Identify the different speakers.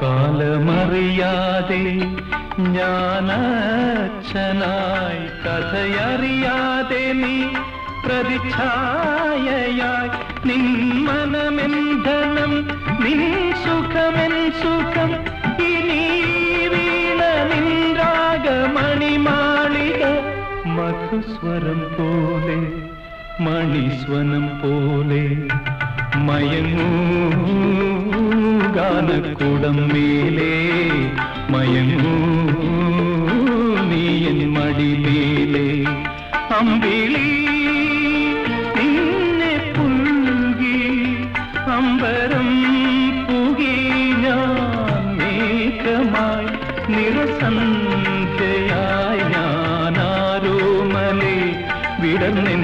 Speaker 1: കാലമറിയാതെ ഞാനച്ഛനായി കഥയറിയാതെ നീ പ്രതിച്ഛായയായി നിൻ മനമെന്ധനം നിൻ സുഖമെൻ സുഖം ഇനി വീണ നിൻരാഗമണിമാളിക മധുസ്വരം പോലെ മണിസ്വനം പോലെ മയങ്ങൂ ഗാനക്കുടം മേലേ മയങ്ങൂ നീയൻ മടിമേലേ അമ്പിളി നിന്നെ പുൽകി അമ്പരം പുകി ഞാൻ മേഘമായി നിറസന്ധ്യയായി ഞാനാരോമലേ വിടർന്നെ